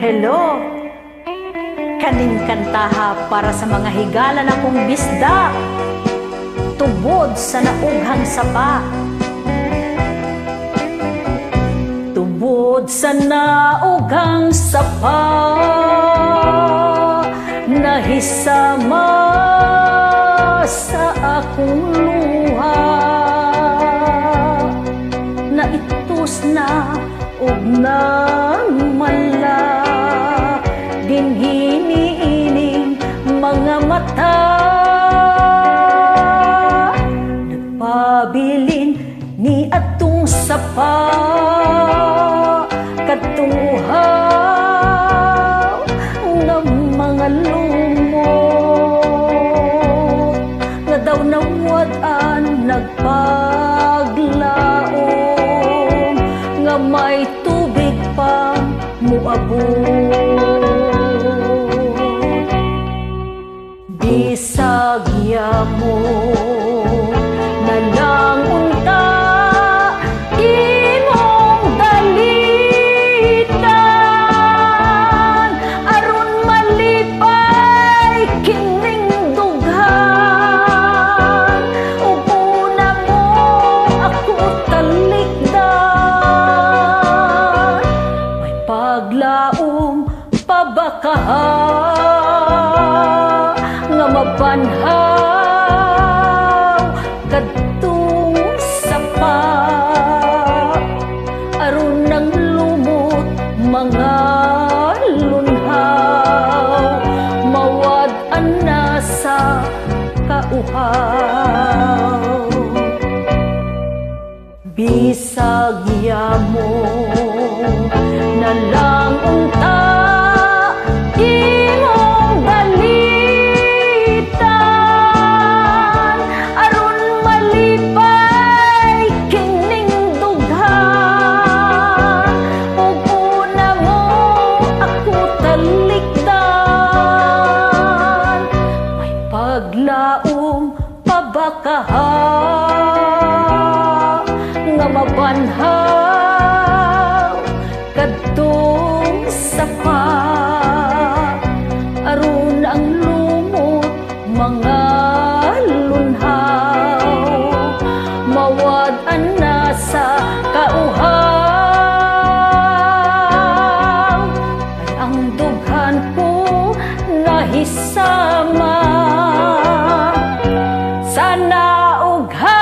Hello! Kaning kantaha para sa mga higala na kong bisda. Tubod sa naughang sapa. Tubod sa naughang sapa. Nahisama sa akong luha. Na itus na ug sapa katuhaw ng mga lumot nga daw nawad-an nagpaglaom nga may tubig pa muabot. Bisag mo mabanhaw kadtong sapa. Aron nang lumot mga lunhaw mawad ana sa kauhaw pabakaha nga mabanhaw kadtong sapa aron ang lumot mga lunhaw. Mawad ana sa kauhaw. Ay ang dughan ko nahisama na ughay